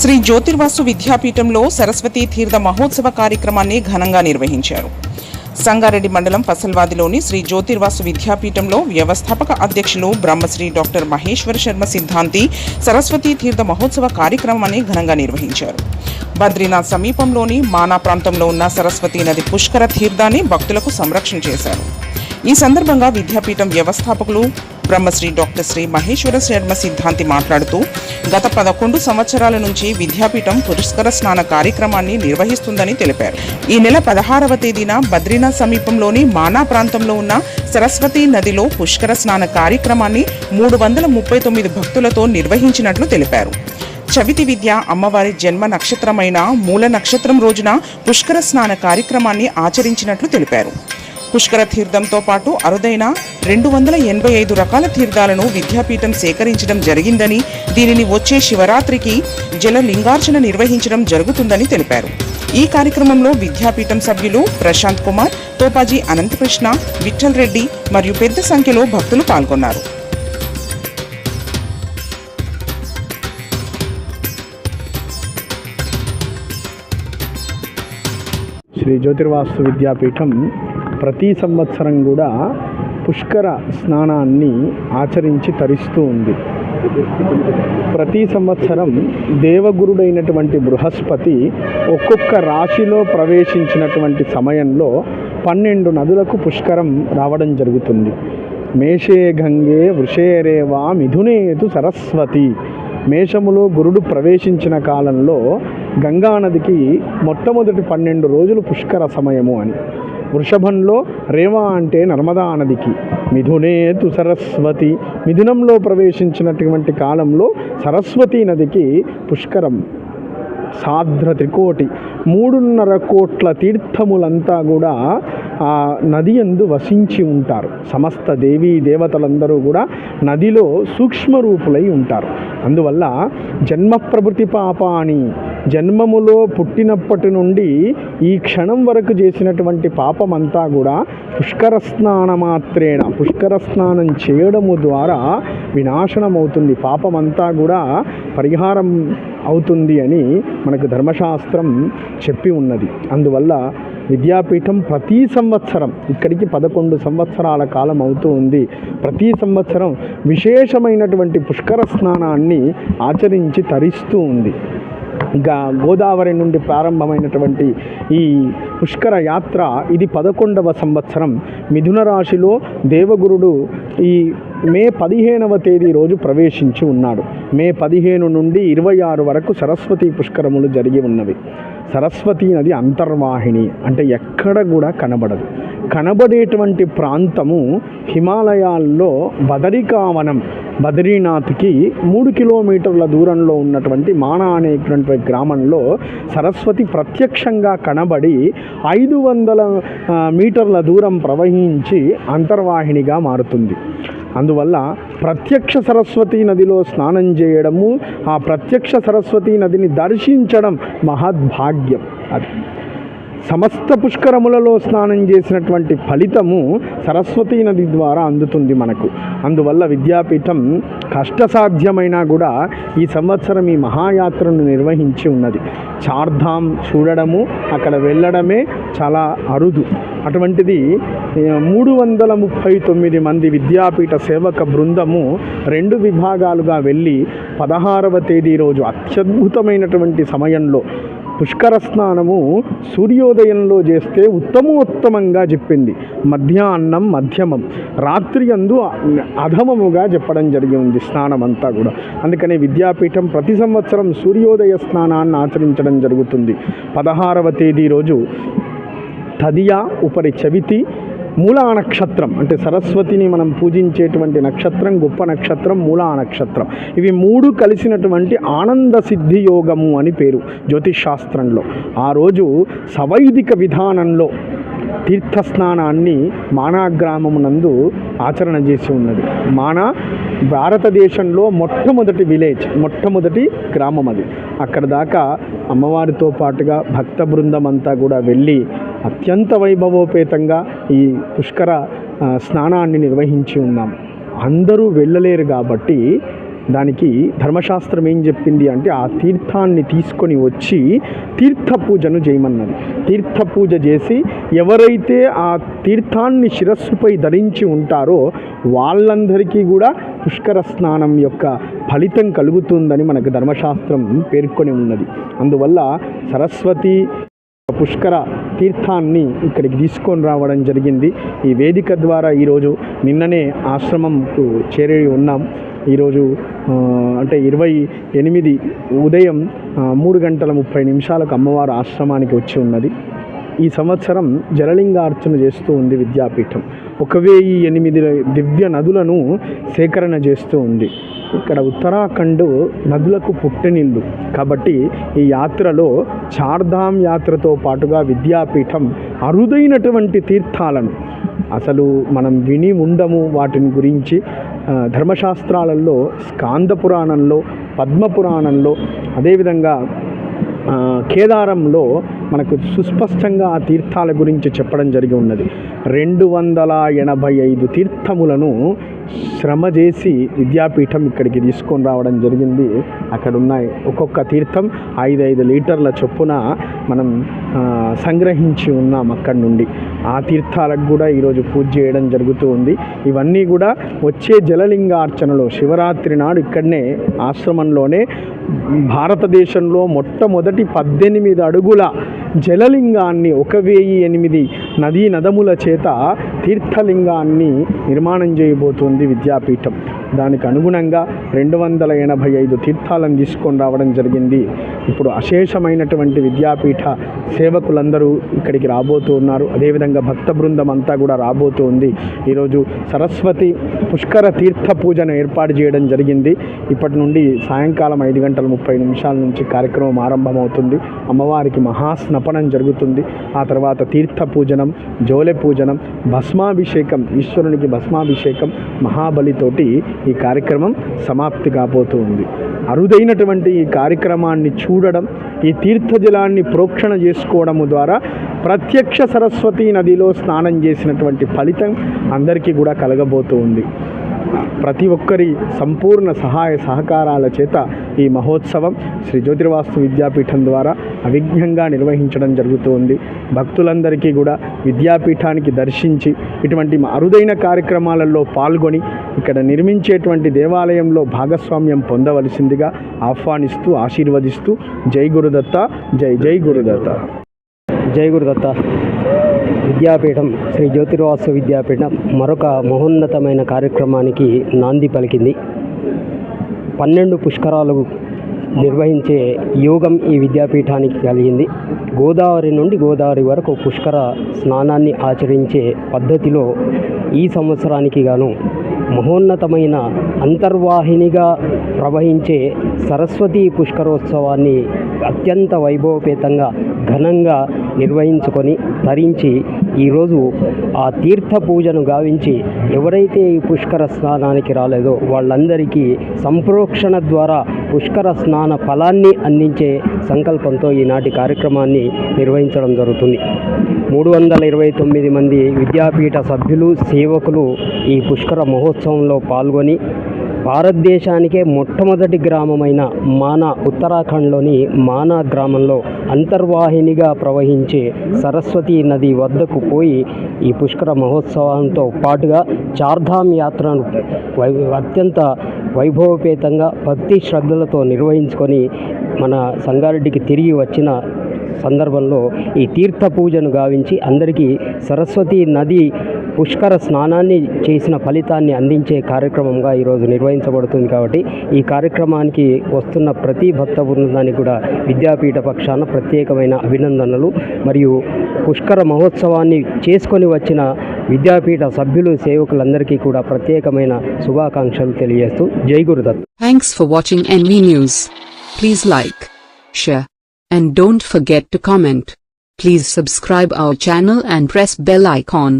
శ్రీ జ్యోతిర్వాసు విద్యాపీఠంలో సరస్వతి తీర్థ మహోత్సవ కార్యక్రమాన్ని ఘనంగా నిర్వహించారు. సంగారెడ్డి మండలం పసల్వాదిలోని శ్రీ జ్యోతిర్వాసు విద్యాపీఠంలో వ్యవస్థాపక అధ్యక్షులు బ్రహ్మశ్రీ డాక్టర్ మహేశ్వర శర్మ సిద్ధాంతి సరస్వతి తీర్థ మహోత్సవ కార్యక్రమాన్ని ఘనంగా నిర్వహించారు. బద్రీనాథ్ సమీపంలోని మానా ప్రాంతంలో ఉన్న సరస్వతి నది పుష్కర తీర్థాన్ని భక్తులకు సంరక్షణ చేశారు. ఈ సందర్భంగా విద్యాపీఠం వ్యవస్థాపకులు బ్రహ్మశ్రీ డాక్టర్ శ్రీ మహేశ్వర శర్మ సిద్ధాంతి మాట్లాడుతూ గత పదకొండు సంవత్సరాల నుంచి విద్యాపీఠం పురస్కర స్నాన కార్యక్రమాన్ని నిర్వహిస్తుందని తెలిపారు. ఈ నెల పదహారవ తేదీన బద్రీనాథ్ సమీపంలోని మానా ప్రాంతంలో ఉన్న సరస్వతి నదిలో పుష్కర స్నాన కార్యక్రమాన్ని మూడు వందల ముప్పై తొమ్మిది భక్తులతో నిర్వహించినట్లు తెలిపారు. చవితి విద్య అమ్మవారి జన్మ నక్షత్రమైన మూల నక్షత్రం రోజున పుష్కర స్నాన కార్యక్రమాన్ని ఆచరించినట్లు తెలిపారు. పుష్కర తీర్థంతో పాటు అరుదైన రెండు వందల ఎనభై ఐదు రకాల తీర్థాలను విద్యాపీఠం సేకరించడం జరిగిందని దీనిని వచ్చే శివరాత్రికి జల లింగార్చన నిర్వహించడం జరుగుతుందని తెలిపారు. ఈ కార్యక్రమంలో విద్యాపీఠం సభ్యులు ప్రశాంత్ కుమార్ తోపాజీ అనంతకృష్ణ విఠల్ రెడ్డి మరియు పెద్ద సంఖ్యలో భక్తులు పాల్గొన్నారు. శ్రీ జ్యోతిర్వాస్తు విద్యాపీఠం ప్రతి సంవత్సరం కూడా పుష్కర స్నానాన్ని ఆచరించి తరిస్తూ ఉంది. ప్రతి సంవత్సరం దేవగురుడైనటువంటి బృహస్పతి ఒక్కొక్క రాశిలో ప్రవేశించినటువంటి సమయంలో పన్నెండు నదులకు పుష్కరం రావడం జరుగుతుంది. మేషే గంగే వృషేరేవా మిథునేతు సరస్వతి. మేషములో గురుడు ప్రవేశించిన కాలంలో గంగానదికి మొట్టమొదటి పన్నెండు రోజులు పుష్కర సమయము అని. వృషభంలో రేవా అంటే నర్మదా నదికి. మిథునేతు సరస్వతి. మిథునంలో ప్రవేశించినటువంటి కాలంలో సరస్వతీ నదికి పుష్కరం. సాద్ర త్రికోటి. మూడున్నర కోట్ల తీర్థములంతా కూడా ఆ నది ఎందు వసించి ఉంటారు. సమస్త దేవీ దేవతలందరూ కూడా నదిలో సూక్ష్మ రూపులై ఉంటారు. అందువల్ల జన్మ ప్రభృతి పాపాని జన్మములో పుట్టినప్పటి నుండి ఈ క్షణం వరకు చేసినటువంటి పాపమంతా కూడా పుష్కర స్నాన మాత్రేణ పుష్కర స్నానం చేయడము ద్వారా వినాశనం అవుతుంది పాపమంతా కూడా పరిహారం అవుతుంది అని మనకు ధర్మశాస్త్రం చెప్పి ఉన్నది. అందువల్ల విద్యాపీఠం ప్రతి సంవత్సరం ఇక్కడికి పదకొండు సంవత్సరాల కాలం అవుతూ ఉంది. ప్రతి సంవత్సరం విశేషమైనటువంటి పుష్కర స్నానాన్ని ఆచరించి తరిస్తూ ఉంది. గా గోదావరి నుండి ప్రారంభమైనటువంటి ఈ పుష్కర యాత్ర ఇది పదకొండవ సంవత్సరం మిథున రాశిలో దేవగురుడు ఈ మే పదిహేనవ తేదీ రోజు ప్రవేశించి ఉన్నాడు. మే పదిహేను నుండి ఇరవై ఆరు వరకు సరస్వతి పుష్కరములు జరిగి ఉన్నవి. సరస్వతి నది అంతర్వాహిని అంటే ఎక్కడ కూడా కనబడదు. కనబడేటువంటి ప్రాంతము హిమాలయాల్లో బదరికావనం బద్రీనాథ్కి మూడు కిలోమీటర్ల దూరంలో ఉన్నటువంటి మానా అనేటువంటి గ్రామంలో సరస్వతి ప్రత్యక్షంగా కనబడి ఐదు వందల మీటర్ల దూరం ప్రవహించి అంతర్వాహినిగా మారుతుంది. అందువల్ల ప్రత్యక్ష సరస్వతీ నదిలో స్నానం చేయడము ఆ ప్రత్యక్ష సరస్వతీ నదిని దర్శించడం మహద్భాగ్యం. అది. సమస్త పుష్కరములలో స్నానం చేసినటువంటి ఫలితము సరస్వతీ నది ద్వారా అందుతుంది మనకు. అందువల్ల విద్యాపీఠం కష్టసాధ్యమైనా కూడా ఈ సంవత్సరం ఈ మహాయాత్రను నిర్వహించి ఉన్నది. చార్ధాం చూడడము అక్కడ వెళ్ళడమే చాలా అరుదు. అటువంటిది మూడు వందల ముప్పై తొమ్మిది మంది విద్యాపీఠ సేవక బృందము రెండు విభాగాలుగా వెళ్ళి పదహారవ తేదీ రోజు అత్యద్భుతమైనటువంటి సమయంలో పుష్కర స్నానము సూర్యోదయంలో చేస్తే ఉత్తమోత్తమంగా చెప్పింది. మధ్యాహ్నం మధ్యమం. రాత్రి అందు అధమముగా చెప్పడం జరిగింది స్నానం అంతా కూడా. అందుకనే విద్యాపీఠం ప్రతి సంవత్సరం సూర్యోదయ స్నానాన్ని ఆచరించడం జరుగుతుంది. పదహారవ తేదీ రోజు తదియా ఉపరి చవితి మూలా నక్షత్రం అంటే సరస్వతిని మనం పూజించేటువంటి నక్షత్రం గొప్ప నక్షత్రం మూలా నక్షత్రం ఇవి మూడు కలిసినటువంటి ఆనంద సిద్ధి యోగము అని పేరు జ్యోతిష్ శాస్త్రంలో ఆ రోజు సవైదిక విధానంలో తీర్థస్నానాన్ని మానా గ్రామమునందు ఆచరణ చేసి ఉన్నది. మానా భారతదేశంలో మొట్టమొదటి విలేజ్ మొట్టమొదటి గ్రామం అది. అక్కడ దాకా అమ్మవారితో పాటుగా భక్త బృందం అంతా కూడా వెళ్ళి అత్యంత వైభవోపేతంగా ఈ పుష్కర స్నానాన్ని నిర్వహించి ఉన్నాం. అందరూ వెళ్ళలేరు కాబట్టి దానికి ధర్మశాస్త్రం ఏం చెప్పింది అంటే ఆ తీర్థాన్ని తీసుకొని వచ్చి తీర్థ పూజను చేయమన్నది. తీర్థ పూజ చేసి ఎవరైతే ఆ తీర్థాన్ని శిరస్సుపై ధరించి ఉంటారో వాళ్ళందరికీ కూడా పుష్కర స్నానం యొక్క ఫలితం కలుగుతుందని మనకు ధర్మశాస్త్రం పేర్కొని ఉన్నది. అందువల్ల సరస్వతి పుష్కర తీర్థాన్ని ఇక్కడికి తీసుకొని రావడం జరిగింది. ఈ వేదిక ద్వారా ఈరోజు నిన్ననే ఆశ్రమంకు చేరి ఉన్నాం. ఈరోజు అంటే ఇరవై ఎనిమిది ఉదయం మూడు గంటల ముప్పై నిమిషాలకు అమ్మవారు ఆశ్రమానికి వచ్చి ఉన్నది. ఈ సంవత్సరం జలలింగార్చన చేస్తూ ఉంది విద్యాపీఠం. ఒక వెయ్యి ఎనిమిది దివ్య నదులను సేకరణ చేస్తూ ఉంది. ఇక్కడ ఉత్తరాఖండ్ నదులకు పుట్టినిల్లు. కాబట్టి ఈ యాత్రలో చార్ధామ్ యాత్రతో పాటుగా విద్యాపీఠం అరుదైనటువంటి తీర్థాలను అసలు మనం విని ఉండము వాటిని గురించి ధర్మశాస్త్రాలలో స్కాంద పురాణంలో పద్మ పురాణంలో అదేవిధంగా కేదారంలో మనకు సుస్పష్టంగా ఆ తీర్థాల గురించి చెప్పడం జరిగి ఉన్నది. రెండు వందల ఎనభై ఐదు తీర్థములను శ్రమ చేసి విద్యాపీఠం ఇక్కడికి తీసుకొని రావడం జరిగింది. అక్కడ ఉన్నాయి ఒక్కొక్క తీర్థం ఐదు ఐదు లీటర్ల చొప్పున మనం సంగ్రహించి ఉన్నాం అక్కడి నుండి. ఆ తీర్థాలకు కూడా ఈరోజు పూజ చేయడం జరుగుతూ ఉంది. ఇవన్నీ కూడా వచ్చే జలలింగార్చనలో శివరాత్రి నాడు ఇక్కడనే ఆశ్రమంలోనే భారతదేశంలో మొట్టమొదటి పద్దెనిమిది అడుగుల జలలింగాన్ని ఒక వెయ్యి ఎనిమిది నదీ నదముల చేత తీర్థలింగాన్ని నిర్మాణం చేయబోతోంది విద్యాపీఠం. దానికి అనుగుణంగా రెండు వందల ఎనభై ఐదు తీర్థాలను తీసుకొని రావడం జరిగింది. ఇప్పుడు అశేషమైనటువంటి విద్యాపీఠ సేవకులందరూ ఇక్కడికి రాబోతూ ఉన్నారు అదేవిధంగా భక్త బృందం అంతా కూడా రాబోతోంది. ఈరోజు సరస్వతి పుష్కర తీర్థ పూజను ఏర్పాటు చేయడం జరిగింది. ఇప్పటి నుండి సాయంకాలం ఐదు గంటల ముప్పై నిమిషాల నుంచి కార్యక్రమం ఆరంభమవుతుంది. అమ్మవారికి మహాస్నపనం జరుగుతుంది. ఆ తర్వాత తీర్థ పూజనం జోలె పూజనం భస్మాభిషేకం ఈశ్వరునికి భస్మాభిషేకం మహాబలితోటి ఈ కార్యక్రమం సమాప్తి కాబోతూ ఉంది అరుదైనటువంటి ఈ కార్యక్రమాన్ని చూడడం ఈ తీర్థజలాన్ని ప్రోక్షణ చేసుకోవడము ద్వారా ప్రత్యక్ష సరస్వతి నదిలో స్నానం చేసినటువంటి ఫలితం అందరికీ కూడా కలగబోతూ ఉంది ప్రతి ఒక్కరి సంపూర్ణ సహాయ సహకారాల చేత ఈ మహోత్సవం శ్రీ జ్యోతిర్వాస్తు విద్యాపీఠం ద్వారా అవిఘ్నంగా నిర్వహించడం జరుగుతుంది. భక్తులందరికీ కూడా విద్యాపీఠానికి దర్శించి ఇటువంటి అరుదైన కార్యక్రమాలలో పాల్గొని ఇక్కడ నిర్మించేటువంటి దేవాలయంలో భాగస్వామ్యం పొందవలసిందిగా ఆహ్వానిస్తూ ఆశీర్వదిస్తూ జై గురుదత్త జై జై గురుదత్త. జై గురుదత్త. విద్యాపీఠం శ్రీ జ్యోతిర్వాసు విద్యాపీఠం మరొక మహోన్నతమైన కార్యక్రమానికి నాంది పలికింది. పన్నెండు పుష్కరాలు నిర్వహించే యోగం ఈ విద్యాపీఠానికి కలిగింది. గోదావరి నుండి గోదావరి వరకు పుష్కర స్నానాన్ని ఆచరించే పద్ధతిలో ఈ సంవత్సరానికి గాను మహోన్నతమైన అంతర్వాహినిగా ప్రవహించే సరస్వతి పుష్కరోత్సవాన్ని అత్యంత వైభవపేతంగా ఘనంగా నిర్వహించుకొని ధరించి ఈరోజు ఆ తీర్థ పూజను గావించి ఎవరైతే ఈ పుష్కర స్నానానికి రాలేదో వాళ్ళందరికీ సంప్రోక్షణ ద్వారా పుష్కర స్నాన ఫలాన్ని అందించే సంకల్పంతో ఈనాటి కార్యక్రమాన్ని నిర్వహించడం జరుగుతుంది. మూడు వందల ఇరవై తొమ్మిది మంది విద్యాపీఠ సభ్యులు సేవకులు ఈ పుష్కర మహోత్సవంలో పాల్గొని భారతదేశానికే మొట్టమొదటి గ్రామమైన మానా ఉత్తరాఖండ్లోని మానా గ్రామంలో అంతర్వాహినిగా ప్రవహించే సరస్వతీ నది వద్దకు పోయి ఈ పుష్కర మహోత్సవంతో పాటుగా చార్ధామ్ యాత్రను వై అత్యంత వైభవపేతంగా భక్తి శ్రద్ధలతో నిర్వహించుకొని మన సంగారెడ్డికి తిరిగి వచ్చిన సందర్భంలో ఈ తీర్థ పూజను గావించి అందరికీ సరస్వతి నది పుష్కర స్నానాన్ని చేసిన ఫలితాన్ని అందించే కార్యక్రమంగా ఈరోజు నిర్వహించబడుతుంది కాబట్టి ఈ కార్యక్రమానికి వస్తున్న ప్రతి భక్త బృందానికి కూడా విద్యాపీఠ పక్షాన ప్రత్యేకమైన అభినందనలు మరియు పుష్కర మహోత్సవాన్ని చేసుకొని వచ్చిన విద్యాపీఠ సభ్యులు సేవకులందరికీ కూడా ప్రత్యేకమైన శుభాకాంక్షలు తెలియజేస్తూ జై Gurudatt. Thanks for watching NV news please like share and don't forget to comment Please subscribe our channel and press bell icon.